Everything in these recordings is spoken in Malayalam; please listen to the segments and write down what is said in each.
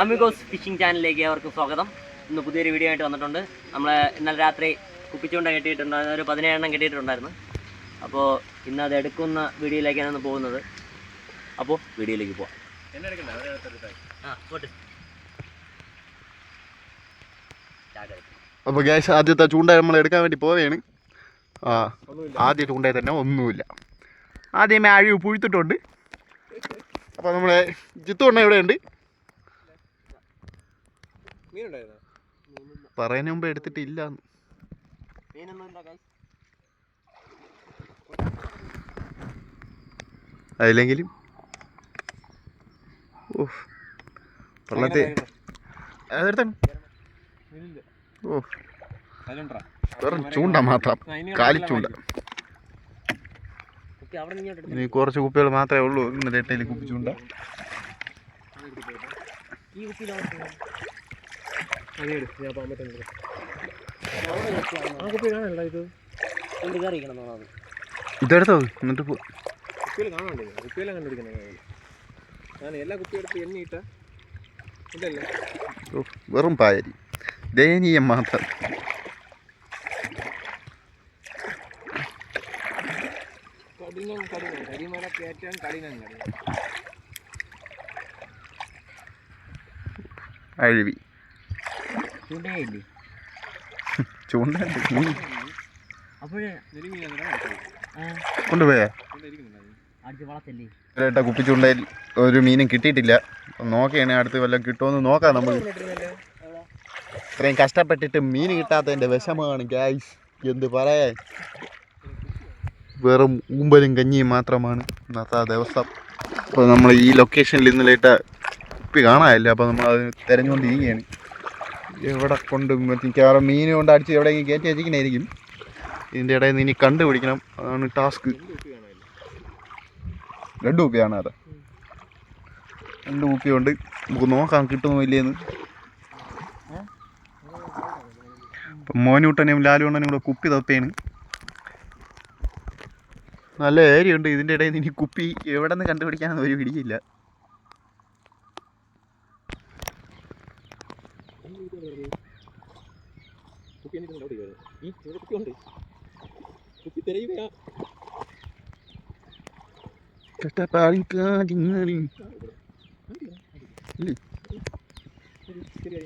അമിഗോസ് ഫിഷിംഗ് ചാനലിലേക്ക് അവർക്ക് സ്വാഗതം. ഇന്ന് പുതിയൊരു വീഡിയോ ആയിട്ട് വന്നിട്ടുണ്ട്. നമ്മൾ ഇന്നലെ രാത്രി കുപ്പിച്ചുകൊണ്ട് കെട്ടിയിട്ടുണ്ടായിരുന്നു ഒരു പതിനേഴെണ്ണം കെട്ടിയിട്ടുണ്ടായിരുന്നു. അപ്പോൾ ഇന്ന് അത് എടുക്കുന്ന വീഡിയോയിലേക്കാണ് ഇന്ന് പോകുന്നത്. അപ്പോൾ വീഡിയോയിലേക്ക് പോവാം. അപ്പോൾ ഗ്യാസ് ആദ്യത്തെ ചൂണ്ട നമ്മൾ എടുക്കാൻ വേണ്ടി പോവുകയാണ്. ആ ആദ്യ ചൂണ്ടയിൽ തന്നെ ഒന്നുമില്ല. ആദ്യമേ അഴിവ് പുഴുത്തിട്ടുണ്ട്. അപ്പോൾ നമ്മളെ ജിത്തു എണ്ണ ഇവിടെയുണ്ട്. പറയുന്ന മുമ്പ് എടുത്തിട്ടില്ല. അതിലെങ്കിലും. guys. അതില്ലെങ്കിലും ഓ വെള്ളത്തെ അതെടുത്താണ് ഓ വെറും ചൂണ്ട മാത്രം. കാലിച്ചൂണ്ട ഇനി കുറച്ച് കുപ്പികൾ മാത്രമേ ഉള്ളൂ. ഇന്നലെ എട്ടയിൽ കുപ്പി ചൂണ്ട. ഈ കുപ്പിയിലാണ് കൊണ്ട് കയറിയിരിക്കണം ഇതെടുത്തോ? എന്നിട്ട് പോ കുപ്പിയിൽ കാണാണ്ടേ കുപ്പിയിലെ കണ്ടുപിടിക്കുന്നത് ഞാൻ. എല്ലാ കുപ്പിയും എടുത്ത് എണ്ണിയിട്ട ഇല്ലല്ലേ ഓ, വെറും പായരി. ദയനീയം മാത്രം കഠിനം കഠിനം. കരിമല കയറ്റാൻ കഠിനം കഠിനം. അഴിവി. ചൂണ്ടേ ഇല്ലേ ചൂണ്ട. അപ്പോഴേ ആ. കൊണ്ടുപോയാ? ഇരിക്കുന്നുണ്ടായിരുന്നു അടിച്ച് വളർത്തല്ലേ? ഇരട്ട കുപ്പി ചൂണ്ടയിൽ ഒരു മീനും കിട്ടിയിട്ടില്ല. അപ്പം നോക്കിയാണ് അടുത്ത് വല്ലതും കിട്ടുമെന്ന് നോക്കാം നമ്മൾ ഇത്രയും കഷ്ടപ്പെട്ടിട്ട് മീൻ കിട്ടാത്തതിന്റെ വിഷമമാണ് ഗ്യാസ് എന്ത് പറയാൻ വെറും ഊമ്പലും കഞ്ഞിയും മാത്രമാണ് ഇന്നത്തെ ദിവസം. അപ്പോൾ നമ്മൾ ഈ ലൊക്കേഷനിൽ ഇന്നലെ ഇട്ട കുപ്പി കാണാനില്ല. അപ്പോൾ നമ്മൾ അത് തിരഞ്ഞുകൊണ്ടിരിക്കുകയാണ്. എവിടെ കൊണ്ട് മിക്കവാറും മീൻ കൊണ്ട് അടിച്ച് എവിടെയെങ്കിലും കയറ്റി വെച്ചിരിക്കണായിരിക്കും ഇതിന്റെ ഇടയിൽ നിന്ന് ഇനി കണ്ടുപിടിക്കണം. അതാണ് ടാസ്ക്. രണ്ട് കുപ്പിയാണ് അത്. രണ്ട് കുപ്പിയുണ്ട്. നമുക്ക് നോക്കാം കിട്ടുമോ ഇല്ലേന്ന് ഇപ്പം മോനൂട്ടനും ലാലുണ്ണനും കൂടെ കുപ്പി തപ്പേണ്. നല്ല ഏരിയ ഉണ്ട്. ഇതിന്റെ ഇടയിൽ നിന്ന് ഇനി കുപ്പി എവിടെ നിന്ന് കണ്ടുപിടിക്കാനൊന്നും ഒരു പിടിയില്ല കുപ്പി എന്നിട്ട് ഡൗട്ട് കയറി ഈ ഇവിടെ കുപ്പി ഉണ്ട് കുപ്പി തിരയുകയാ കഷ്ടപ്പാടിക്കാതിങ്ങാടി. ഇല്ലേ? ശരി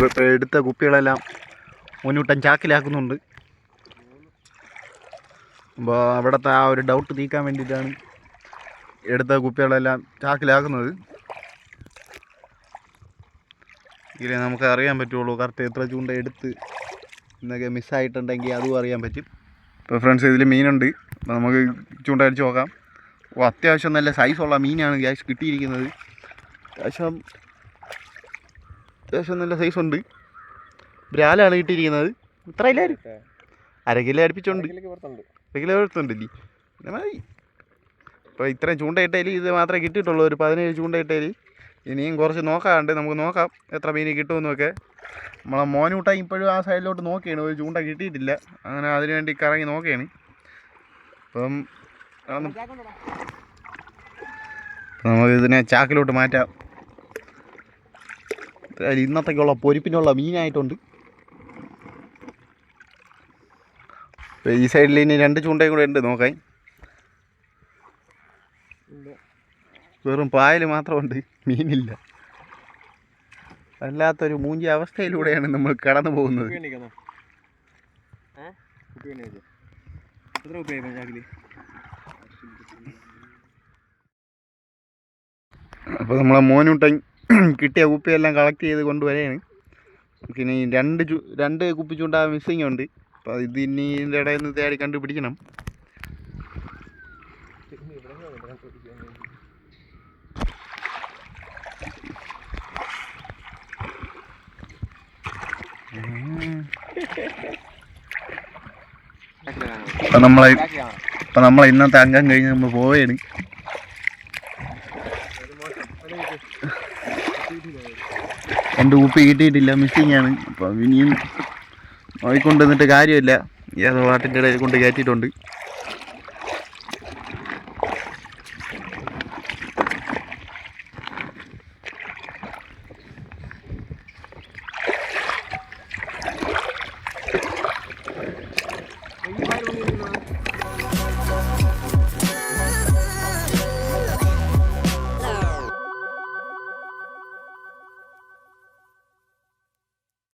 ഇപ്പോൾ എടുത്ത കുപ്പികളെല്ലാം മോനൂട്ടൻ ചാക്കിലാക്കുന്നുണ്ട് അപ്പോൾ അവിടുത്തെ ആ ഒരു ഡൗട്ട് തീക്കാൻ വേണ്ടിയിട്ടാണ് എടുത്ത കുപ്പികളെല്ലാം ചാക്കിലാക്കുന്നത്. ഇതിലെ നമുക്ക് അറിയാൻ പറ്റുള്ളൂ. കറക്റ്റ് എത്ര ചൂണ്ട എടുത്ത് എന്നൊക്കെ മിസ്സായിട്ടുണ്ടെങ്കിൽ അതും അറിയാൻ പറ്റും. ഇപ്പോൾ ഫ്രണ്ട്സ് ഇതിൽ മീനുണ്ട്. അപ്പോൾ നമുക്ക് ചൂണ്ട അടിച്ച് നോക്കാം. ഓ അത്യാവശ്യം നല്ല സൈസുള്ള മീനാണ് ഗ്യാസ് കിട്ടിയിരിക്കുന്നത്. അത്യാവശ്യം അത്യാവശ്യം നല്ല സൈസുണ്ട് ബ്രാലാണ് കിട്ടിയിരിക്കുന്നത്. ഇത്ര ഇല്ലായിരുന്നു അര കിലോ അടുപ്പിച്ചുണ്ട്. കിലോ എടുത്തുണ്ടല്ലേ പിന്നെ മതി. അപ്പോൾ ഇത്രയും ചൂണ്ടയിട്ടേൽ ഇത് മാത്രമേ കിട്ടിയിട്ടുള്ളൂ. ഒരു പതിനേഴ് ചൂണ്ടയിട്ടേൽ. ഇനിയും കുറച്ച് നോക്കാറുണ്ട് നമുക്ക് നോക്കാം എത്ര മീൻ കിട്ടുമെന്നൊക്കെ. നമ്മളെ മോനൂട്ട ഇപ്പോഴും ആ സൈഡിലോട്ട് നോക്കിയാണ്. ഒരു ചൂണ്ട കിട്ടിയിട്ടില്ല. അങ്ങനെ അതിനുവേണ്ടി കറങ്ങി നോക്കിയാണ്. അപ്പം നമുക്കിതിനെ ചാക്കിലോട്ട് മാറ്റാം. ഇന്നത്തേക്കുള്ള പൊരിപ്പിനുള്ള മീനായിട്ടുണ്ട്. ഈ സൈഡിൽ ഇനി രണ്ട് ചൂണ്ടയും കൂടെ ഉണ്ട് നോക്കാൻ വെറും പായൽ മാത്രമുണ്ട് മീനില്ല. വല്ലാത്തൊരു മൂഞ്ചി അവസ്ഥയിലൂടെയാണ് നമ്മൾ കടന്നു പോകുന്നത്. അപ്പോൾ നമ്മളെ മോനൂട്ടൻ കിട്ടിയ കുപ്പിയെല്ലാം കളക്ട് ചെയ്ത് കൊണ്ടുവരികയാണ്. പിന്നെ രണ്ട് രണ്ട് കുപ്പി ചൂണ്ട മിസ്സിങ് ഉണ്ട്. അപ്പോൾ ഇത് ഇനി ഇതിന്റെ ഇടയിൽ നിന്ന് തേടി കണ്ടുപിടിക്കണം. അപ്പം നമ്മളെ അപ്പം നമ്മളെ ഇന്നത്തെ അംഗം കഴിഞ്ഞ് നമ്മൾ പോവുകയാണ് എന്റെ ഊപ്പി കിട്ടിയിട്ടില്ല മിസ്സിങ് ആണ്. അപ്പം ഇനിയും നിന്നിട്ട് കാര്യമില്ല. ഈ നാട്ടിന്റെ ഇടയിൽ കൊണ്ട് കയറ്റിയിട്ടുണ്ട്.